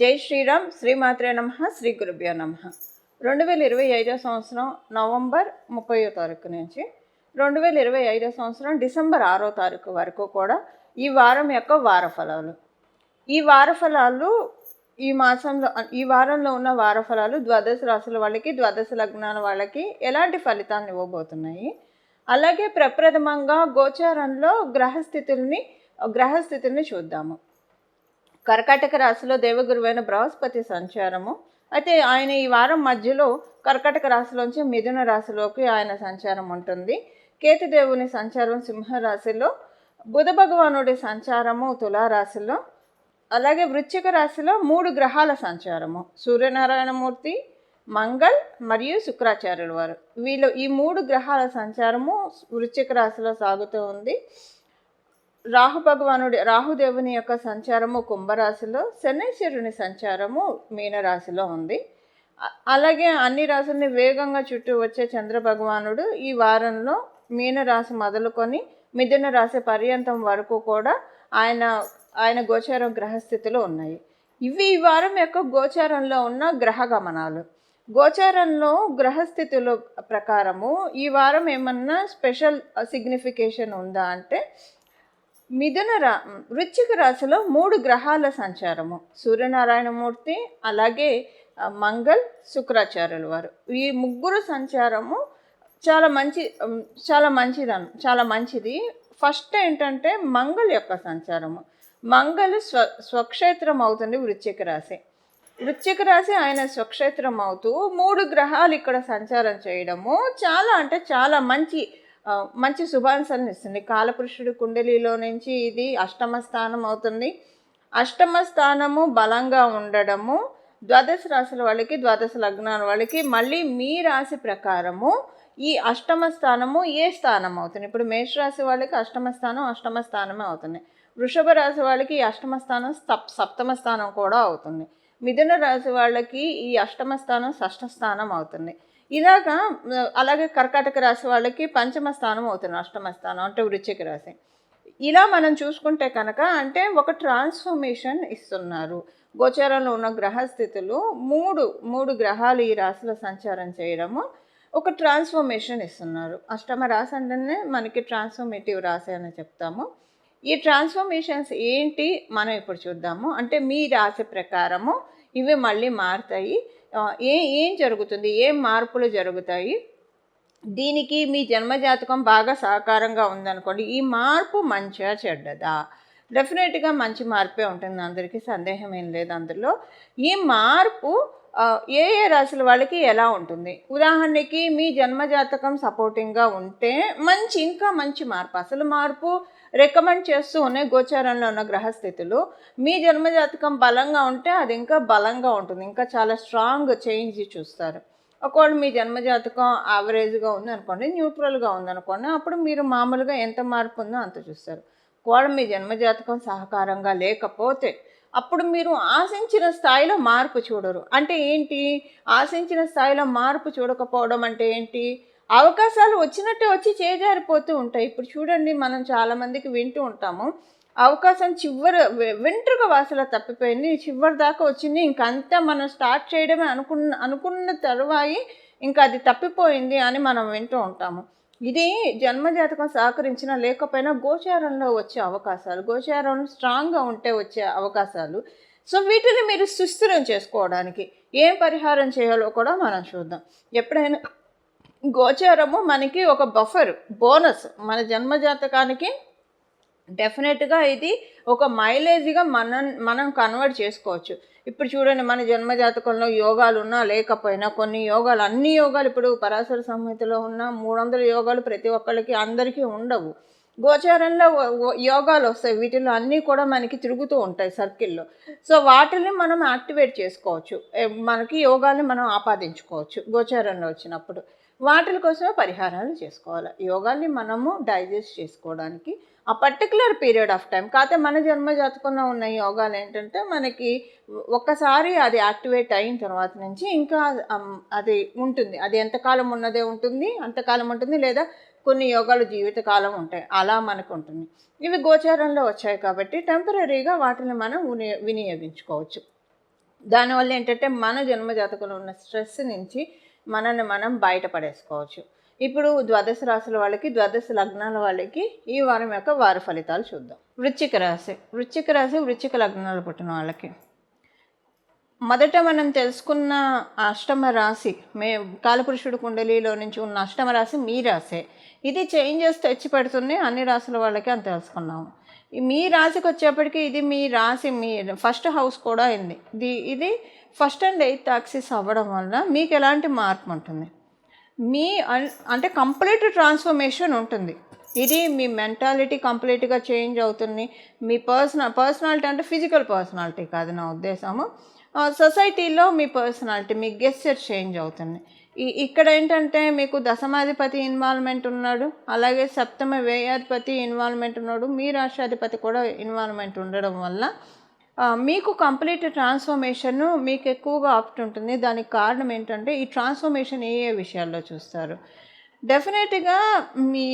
జై శ్రీరామ్ శ్రీమాత్రే నమ శ్రీ గురుభ్యో నమ. రెండు వేల ఇరవై ఐదో సంవత్సరం నవంబర్ ముప్పయో తారీఖు నుంచి రెండు వేల ఇరవై ఐదో సంవత్సరం డిసెంబర్ ఆరో తారీఖు వరకు కూడా ఈ వారం యొక్క వార ఫలాలు ఈ వార ఫలాలు ఈ మాసంలో ఈ వారంలో ఉన్న వార ఫలాలు ద్వాదశ రాశుల వాళ్ళకి ద్వాదశ లగ్నాల వాళ్ళకి ఎలాంటి ఫలితాలను ఇవ్వబోతున్నాయి? అలాగే ప్రప్రథమంగా గోచారంలో గ్రహస్థితుల్ని గ్రహస్థితుల్ని చూద్దాము. కర్కాటక రాశిలో దేవగురువైన బృహస్పతి సంచారము. అయితే ఆయన ఈ వారం మధ్యలో కర్కాటక రాశిలోంచి మిథున రాశిలోకి ఆయన సంచారం ఉంటుంది. కేతుదేవుని సంచారం సింహరాశిలో బుధ భగవానుడి సంచారము తులారాశిలో అలాగే వృశ్చిక రాశిలో మూడు గ్రహాల సంచారము. సూర్యనారాయణమూర్తి మంగళ్ మరియు శుక్రాచార్యుల వారు. వీళ్ళు ఈ మూడు గ్రహాల సంచారము వృశ్చిక రాశిలో సాగుతూ ఉంది. రాహు భగవానుడి రాహుదేవుని యొక్క సంచారము కుంభరాశిలో శనైశ్వరుని సంచారము మీనరాశిలో ఉంది. అలాగే అన్ని రాశుల్ని వేగంగా చుట్టూ వచ్చే చంద్ర భగవానుడు ఈ వారంలో మీనరాశి మొదలుకొని మిథున రాశి పర్యంతం వరకు కూడా ఆయన ఆయన గోచారం గ్రహస్థితిలో ఉన్నాయి. ఇవి ఈ వారం యొక్క గోచారంలో ఉన్న గ్రహ గమనాలు. గోచారంలో గ్రహస్థితుల ప్రకారము ఈ వారం ఏమన్నా స్పెషల్ సిగ్నిఫికేషన్ ఉందా అంటే మిథున రా వృశ్చిక రాశిలో మూడు గ్రహాల సంచారము. సూర్యనారాయణమూర్తి అలాగే మంగళ్ శుక్రాచార్యుల వారు. ఈ ముగ్గురు సంచారము చాలా మంచి చాలా మంచిదను చాలా మంచిది. ఫస్ట్ ఏంటంటే మంగళ్ యొక్క సంచారము. మంగళ్ స్వ స్వక్షేత్రం అవుతుంది వృశ్చిక రాశి. వృశ్చిక రాశి ఆయన స్వక్షేత్రం అవుతూ మూడు గ్రహాలు ఇక్కడ సంచారం చేయడము చాలా అంటే చాలా మంచి మంచి శుభాంశాలను ఇస్తుంది. కాలపురుషుడు కుండలిలో నుంచి ఇది అష్టమ స్థానం అవుతుంది. అష్టమ స్థానము బలంగా ఉండడము ద్వాదశ రాశుల వాళ్ళకి ద్వాదశ లగ్నాల వాళ్ళకి మళ్ళీ మీ రాశి ప్రకారము ఈ అష్టమ స్థానము ఏ స్థానం అవుతుంది? ఇప్పుడు మేషరాశి వాళ్ళకి అష్టమ స్థానం అష్టమ స్థానమే అవుతుంది. వృషభ రాశి వాళ్ళకి ఈ అష్టమ స్థానం సప్ సప్తమ స్థానం కూడా అవుతుంది. మిథున రాశి వాళ్ళకి ఈ అష్టమ స్థానం షష్ఠ స్థానం అవుతుంది. ఇలాగా అలాగే కర్కాటక రాశి వాళ్ళకి పంచమ స్థానం అవుతుంది అష్టమ స్థానం అంటే వృచ్చిక రాశి. ఇలా మనం చూసుకుంటే కనుక అంటే ఒక ట్రాన్స్ఫర్మేషన్ ఇస్తున్నారు. గోచారంలో ఉన్న గ్రహస్థితులు మూడు మూడు గ్రహాలు ఈ రాశిలో సంచారం చేయడము ఒక ట్రాన్స్ఫర్మేషన్ ఇస్తున్నారు. అష్టమ రాశి అంటేనే మనకి ట్రాన్స్ఫర్మేటివ్ రాశి అని చెప్తాము. ఈ ట్రాన్స్ఫర్మేషన్స్ ఏంటి? మనం ఇప్పుడు చూద్దాము. అంటే మీ రాశి ప్రకారము ఇవి మళ్ళీ మారుతాయి. ఏ ఏం జరుగుతుంది? ఏం మార్పులు జరుగుతాయి? దీనికి మీ జన్మజాతకం బాగా సహకారంగా ఉందనుకోండి. ఈ మార్పు మంచిగా చెడ్డదా? డెఫినెట్గా మంచి మార్పే ఉంటుంది. అందరికీ సందేహం ఏం లేదు అందులో. ఈ మార్పు ఏ ఏ రాశుల వాళ్ళకి ఎలా ఉంటుంది? ఉదాహరణకి మీ జన్మజాతకం సపోర్టింగ్గా ఉంటే మంచి ఇంకా మంచి మార్పు అసలు మార్పు రికమెండ్ చేస్తూ ఉన్నాయి గోచారంలో ఉన్న గ్రహస్థితులు మీ జన్మజాతకం బలంగా ఉంటే అది ఇంకా బలంగా ఉంటుంది ఇంకా చాలా స్ట్రాంగ్ చేంజ్ చూస్తారు. ఒకవేళ మీ జన్మజాతకం యావరేజ్గా ఉందనుకోండి న్యూట్రల్గా ఉందనుకోండి అప్పుడు మీరు మామూలుగా ఎంత మార్పు ఉందో అంత చూస్తారు. ఒకవేళ మీ జన్మజాతకం సహకారంగా లేకపోతే అప్పుడు మీరు ఆశించిన స్థాయిలో మార్పు చూడరు. అంటే ఏంటి? ఆశించిన స్థాయిలో మార్పు చూడకపోవడం అంటే ఏంటి? అవకాశాలు వచ్చినట్టే వచ్చి చేజారిపోతూ ఉంటాయి. ఇప్పుడు చూడండి మనం చాలామందికి వింటూ ఉంటాము. అవకాశం చివరి వెంట్రుక వాసలో తప్పిపోయింది చివరి దాకా వచ్చింది ఇంకంతా మనం స్టార్ట్ చేయడమే అనుకున్న అనుకున్న తరువాయి ఇంకా అది తప్పిపోయింది అని మనం వింటూ ఉంటాము. ఇది జన్మజాతకం సహకరించినా లేకపోయినా గోచారంలో వచ్చే అవకాశాలు గోచారం స్ట్రాంగ్గా ఉంటే వచ్చే అవకాశాలు. సో వీటిని మీరు సుస్థిరం చేసుకోవడానికి ఏం పరిహారం చేయాలో కూడా మనం చూద్దాం. ఎప్పుడైనా గోచారము మనకి ఒక బఫర్ బోనస్ మన జన్మజాతకానికి డెఫినెట్గా ఇది ఒక మైలేజ్గా మనం మనం కన్వర్ట్ చేసుకోవచ్చు. ఇప్పుడు చూడండి మన జన్మజాతకంలో యోగాలు ఉన్నా లేకపోయినా కొన్ని యోగాలు అన్ని యోగాలు ఇప్పుడు పరాశర సంహితలో ఉన్న మూడు వందల యోగాలు ప్రతి ఒక్కరికి అందరికీ ఉండవు. గోచారంలో యోగాలు వస్తాయి. వీటిలో అన్నీ కూడా మనకి తిరుగుతూ ఉంటాయి సర్కిల్లో. సో వాటిని మనం యాక్టివేట్ చేసుకోవచ్చు. మనకి యోగాల్ని మనం ఆపాదించుకోవచ్చు గోచారంలో వచ్చినప్పుడు. వాటి కోసమే పరిహారాలు చేసుకోవాలి. యోగాల్ని మనము డైజెస్ట్ చేసుకోవడానికి ఆ పర్టికులర్ పీరియడ్ ఆఫ్ టైం కాకపోతే మన జన్మ జాతకంలో ఉన్న యోగాలు ఏంటంటే మనకి ఒక్కసారి అది యాక్టివేట్ అయిన తర్వాత నుంచి ఇంకా అది ఉంటుంది. అది ఎంతకాలం ఉన్నదే ఉంటుంది అంతకాలం ఉంటుంది లేదా కొన్ని యోగాలు జీవితకాలం ఉంటాయి. అలా మనకు ఉంటుంది. ఇవి గోచారంలో వచ్చాయి కాబట్టి టెంపరీగా వాటిని మనం వినియోగించుకోవచ్చు. దానివల్ల ఏంటంటే మన జన్మ జాతకంలో ఉన్న స్ట్రెస్ నుంచి మనల్ని మనం బయటపడేసుకోవచ్చు. ఇప్పుడు ద్వాదశ రాశుల వాళ్ళకి ద్వాదశ లగ్నాల వాళ్ళకి ఈ వారం యొక్క వార ఫలితాలు చూద్దాం. వృశ్చిక రాశి. వృశ్చిక రాశి వృశ్చిక లగ్నాలు పుట్టిన వాళ్ళకి. మొదట మనం తెలుసుకున్న అష్టమ రాశి మే కాలపురుషుడు కుండలిలో నుంచి ఉన్న అష్టమ రాశి మీ రాశే. ఇది చేంజెస్ తెచ్చి పెడుతుంది అన్ని రాశుల వాళ్ళకి అని తెలుసుకున్నాము. మీ రాశికి వచ్చేప్పటికి ఇది మీ రాశి మీ ఫస్ట్ హౌస్ కూడా అయింది. ఇది ఇది ఫస్ట్ అండ్ ఎయిత్ యాక్సిస్ అవ్వడం వల్ల మీకు ఎలాంటి మార్పు ఉంటుంది? మీ అన్- అంటే కంప్లీట్ ట్రాన్స్ఫర్మేషన్ ఉంటుంది. ఇది మీ మెంటాలిటీ కంప్లీట్గా చేంజ్ అవుతుంది. మీ పర్సనల్ పర్సనాలిటీ అంటే ఫిజికల్ పర్సనాలిటీ కాదు నా ఉద్దేశము. సొసైటీలో మీ పర్సనాలిటీ మీ గెస్చర్ చేంజ్ అవుతుంది. ఈ ఇక్కడ ఏంటంటే మీకు దశమాధిపతి ఇన్వాల్వ్మెంట్ ఉన్నాడు. అలాగే సప్తమ వ్యయాధిపతి ఇన్వాల్వ్మెంట్ ఉన్నాడు. మీ రాష్ట్రాధిపతి కూడా ఇన్వాల్వ్మెంట్ ఉండడం వల్ల మీకు కంప్లీట్ ట్రాన్స్ఫర్మేషన్ మీకు ఎక్కువగా ఆప్ట్ ఉంటుంది. దానికి కారణం ఏంటంటే ఈ ట్రాన్స్ఫర్మేషన్ ఏ ఏ విషయాల్లో చూస్తారు? డెఫినెట్గా మీ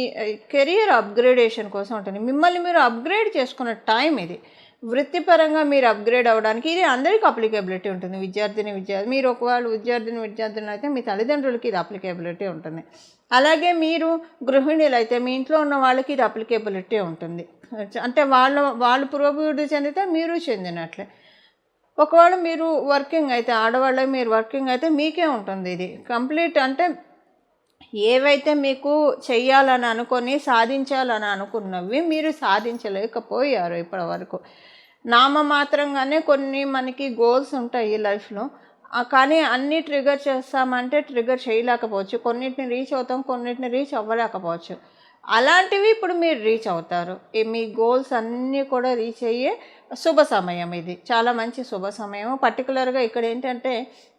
కెరియర్ అప్గ్రేడేషన్ కోసం ఉంటుంది. మిమ్మల్ని మీరు అప్గ్రేడ్ చేసుకున్న టైం ఇది. వృత్తిపరంగా మీరు అప్గ్రేడ్ అవ్వడానికి ఇది అందరికీ అప్లికేబిలిటీ ఉంటుంది. విద్యార్థిని విద్యార్థి మీరు ఒకవేళ విద్యార్థిని విద్యార్థులు అయితే మీ తల్లిదండ్రులకి ఇది అప్లికేబిలిటీ ఉంటుంది. అలాగే మీరు గృహిణులు అయితే మీ ఇంట్లో ఉన్న వాళ్ళకి ఇది అప్లికేబిలిటీ ఉంటుంది. అంటే వాళ్ళ వాళ్ళు పురోభివృద్ధి చెందితే మీరు చెందినట్లే. ఒకవేళ మీరు వర్కింగ్ అయితే ఆడవాళ్ళ మీరు వర్కింగ్ అయితే మీకే ఉంటుంది ఇది. కంప్లీట్ అంటే ఏవైతే మీకు చెయ్యాలని అనుకొని సాధించాలని అనుకున్నవి మీరు సాధించలేకపోయారు ఇప్పటి వరకు నామమాత్రంగానే కొన్ని మనకి గోల్స్ ఉంటాయి లైఫ్లో. కానీ అన్నీ ట్రిగర్ చేస్తామంటే ట్రిగర్ చేయలేకపోవచ్చు. కొన్నిటిని రీచ్ అవుతాం కొన్నిటిని రీచ్ అవ్వలేకపోవచ్చు. అలాంటివి ఇప్పుడు మీరు రీచ్ అవుతారు. ఈ మీ గోల్స్ అన్నీ కూడా రీచ్ అయ్యే శుభ సమయం ఇది. చాలా మంచి శుభ సమయం పర్టికులర్గా ఇక్కడ ఏంటంటే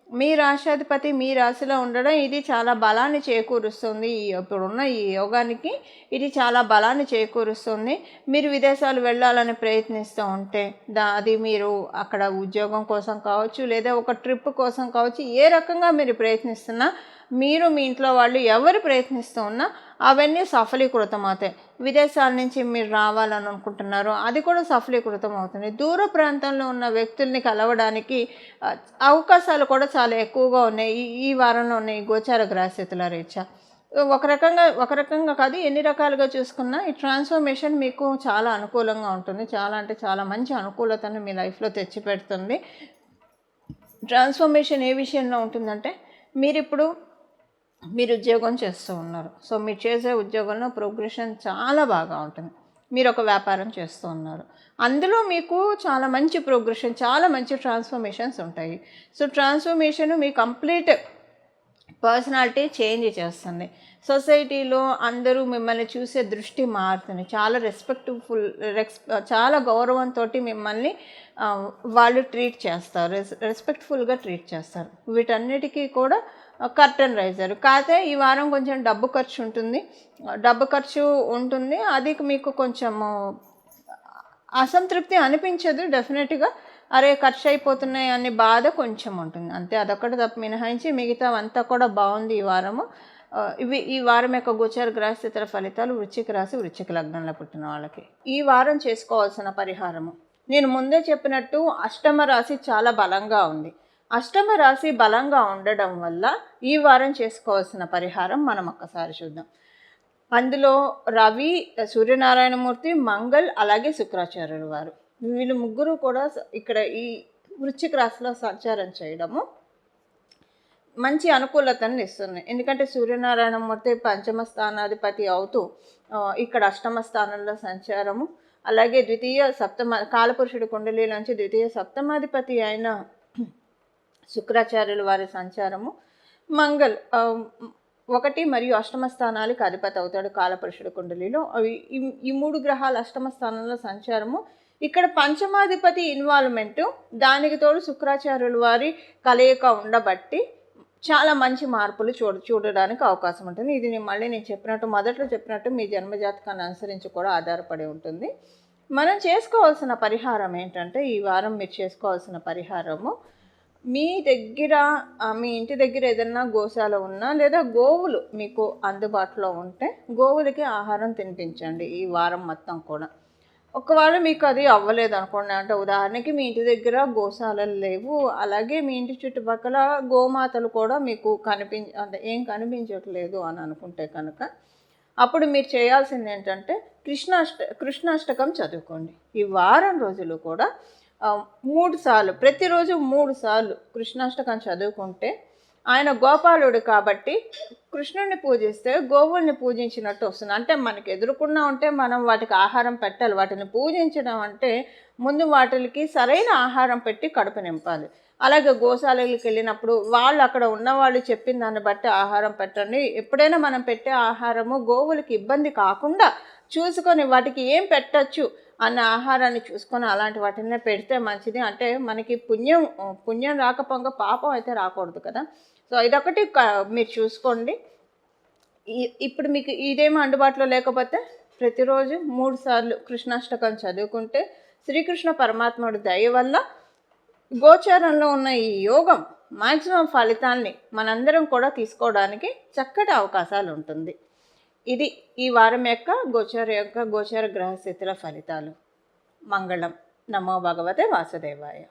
మీ రాశాధిపతి మీ రాశిలో ఉండడం ఇది చాలా బలాన్ని చేకూరుస్తుంది. ఈ ఇప్పుడున్న ఈ యోగానికి ఇది చాలా బలాన్ని చేకూరుస్తుంది. మీరు విదేశాలు వెళ్ళాలని ప్రయత్నిస్తూ ఉంటే దా అది మీరు అక్కడ ఉద్యోగం కోసం కావచ్చు లేదా ఒక ట్రిప్ కోసం కావచ్చు ఏ రకంగా మీరు ప్రయత్నిస్తున్నా మీరు మీ ఇంట్లో వాళ్ళు ఎవరు ప్రయత్నిస్తూ ఉన్నా అవన్నీ సఫలీకృతం అవుతాయి విదేశాల నుంచి మీరు రావాలని అనుకుంటున్నారు అది కూడా సఫలీకృతం అవుతుంది దూర ప్రాంతంలో ఉన్న వ్యక్తుల్ని కలవడానికి అవకాశాలు కూడా చాలా ఎక్కువగా ఉన్నాయి. ఈ ఈ వారంలో ఉన్నాయి ఈ గోచార గ్రాస్యతల రీత్యా. ఒక రకంగా ఒక రకంగా కాదు ఎన్ని రకాలుగా చూసుకున్నా ఈ ట్రాన్స్ఫర్మేషన్ మీకు చాలా అనుకూలంగా ఉంటుంది. చాలా అంటే చాలా మంచి అనుకూలతను మీ లైఫ్లో తెచ్చిపెడుతుంది. ట్రాన్స్ఫర్మేషన్ ఏ విషయంలో ఉంటుందంటే మీరు ఇప్పుడు మీరు ఉద్యోగం చేస్తూ ఉన్నారు. సో మీరు చేసే ఉద్యోగంలో ప్రోగ్రెషన్ చాలా బాగా ఉంటుంది. మీరు ఒక వ్యాపారం చేస్తూ ఉన్నారు. అందులో మీకు చాలా మంచి ప్రోగ్రెషన్ చాలా మంచి ట్రాన్స్ఫర్మేషన్స్ ఉంటాయి. సో ట్రాన్స్ఫర్మేషన్ మీ కంప్లీట్ పర్సనాలిటీ చేంజ్ చేస్తుంది. సొసైటీలో అందరూ మిమ్మల్ని చూసే దృష్టి మారుతుంది. చాలా రెస్పెక్ట్ఫుల్ రెస్ చాలా గౌరవంతో మిమ్మల్ని వాళ్ళు ట్రీట్ చేస్తారు. రెస్ రెస్పెక్ట్ఫుల్గా ట్రీట్ చేస్తారు. వీటన్నిటికీ కూడా కర్టన్ రైజర్. కాకపోతే ఈ వారం కొంచెం డబ్బు ఖర్చు ఉంటుంది. డబ్బు ఖర్చు ఉంటుంది. అది మీకు కొంచెము అసంతృప్తి అనిపించదు. డెఫినెట్గా అరే ఖర్చు అయిపోతున్నాయి అనే బాధ కొంచెం ఉంటుంది. అంతే అదొక్కటి తప్ప మినహాయించి మిగతా అంతా కూడా బాగుంది ఈ వారము. ఇవి ఈ వారం యొక్క గోచార గ్రహస్థితుల ఫలితాలు వృచ్చిక రాశి వృచ్చిక లగ్నంలో పుట్టిన వాళ్ళకి. ఈ వారం చేసుకోవాల్సిన పరిహారము. నేను ముందే చెప్పినట్టు అష్టమ రాశి చాలా బలంగా ఉంది. అష్టమ రాశి బలంగా ఉండడం వల్ల ఈ వారం చేసుకోవాల్సిన పరిహారం మనం ఒక్కసారి చూద్దాం. అందులో రవి సూర్యనారాయణమూర్తి మంగళ్ అలాగే శుక్రాచార్యులు వారు. వీళ్ళు ముగ్గురు కూడా ఇక్కడ ఈ వృశ్చిక రాశిలో సంచారం చేయడము మంచి అనుకూలతను ఇస్తుంది. ఎందుకంటే సూర్యనారాయణమూర్తి పంచమ స్థానాధిపతి అవుతూ ఇక్కడ అష్టమ స్థానంలో సంచారము. అలాగే ద్వితీయ సప్తమ కాలపురుషుడి కుండలి నుంచి ద్వితీయ సప్తమాధిపతి అయిన శుక్రాచార్యుల వారి సంచారము. మంగళ్ ఒకటి మరియు అష్టమ స్థానాలకు అధిపతి అవుతాడు కాలపురుషుడు కుండలిలో. ఈ- ఈ మూడు గ్రహాలు అష్టమ స్థానంలో సంచారము. ఇక్కడ పంచమాధిపతి ఇన్వాల్వ్మెంట్ దానికి తోడు శుక్రాచార్యుల వారి కలయిక ఉండబట్టి చాలా మంచి మార్పులు చూడ చూడడానికి అవకాశం ఉంటుంది. ఇది నేను మళ్ళీ నేను చెప్పినట్టు మొదట్లో చెప్పినట్టు మీ జన్మజాతకాన్ని అనుసరించి కూడా ఆధారపడి ఉంటుంది. మనం చేసుకోవాల్సిన పరిహారం ఏంటంటే ఈ వారం మీరు చేసుకోవాల్సిన పరిహారము. మీ దగ్గర మీ ఇంటి దగ్గర ఏదైనా గోశాల ఉన్నా లేదా గోవులు మీకు అందుబాటులో ఉంటే గోవులకి ఆహారం తినిపించండి ఈ వారం మొత్తం కూడా. ఒకవేళ మీకు అది అవ్వలేదు అనుకోండి అంటే ఉదాహరణకి మీ ఇంటి దగ్గర గోశాలలు లేవు అలాగే మీ ఇంటి చుట్టుపక్కల గోమాతలు కూడా మీకు కనిపించ అంటే ఏం కనిపించట్లేదు అని అనుకుంటే కనుక అప్పుడు మీరు చేయాల్సింది ఏంటంటే కృష్ణాష్ట కృష్ణాష్టకం చదువుకోండి. ఈ వారం రోజులు కూడా మూడు సార్లు ప్రతిరోజు మూడు సార్లు కృష్ణాష్టకం చదువుకుంటే ఆయన గోపాలుడు కాబట్టి కృష్ణుడిని పూజిస్తే గోవుల్ని పూజించినట్టు వస్తుంది. అంటే మనకి ఎదురుకుండా ఉంటే మనం వాటికి ఆహారం పెట్టాలి. వాటిని పూజించడం అంటే ముందు వాటికి సరైన ఆహారం పెట్టి కడుపు నింపాలి. అలాగే గోశాలకి వెళ్ళినప్పుడు వాళ్ళు అక్కడ ఉన్న వాళ్ళు చెప్పిన దాన్ని బట్టి ఆహారం పెట్టండి. ఎప్పుడైనా మనం పెట్టే ఆహారము గోవులకి ఇబ్బంది కాకుండా చూసుకొని వాటికి ఏం పెట్టచ్చు అన్న ఆహారాన్ని చూసుకొని అలాంటి వాటినే పెడితే మంచిది. అంటే మనకి పుణ్యం పుణ్యం రాకపోగా పాపం అయితే రాకూడదు కదా. సో ఇదొకటి క- మీరు చూసుకోండి. ఇప్పుడు మీకు ఇదేమో అందుబాటులో లేకపోతే ప్రతిరోజు మూడు సార్లు కృష్ణాష్టకం చదువుకుంటే శ్రీకృష్ణ పరమాత్ముడి దయ వల్ల గోచారంలో ఉన్న ఈ యోగం మాక్సిమం ఫలితాల్ని మనందరం కూడా తీసుకోవడానికి చక్కటి అవకాశాలు ఉంటుంది. ఇది ఈ వారం యొక్క గోచార యొక్క గోచార గ్రహస్థితుల ఫలితాలు. మంగళం. నమో భగవతే వాసుదేవాయ.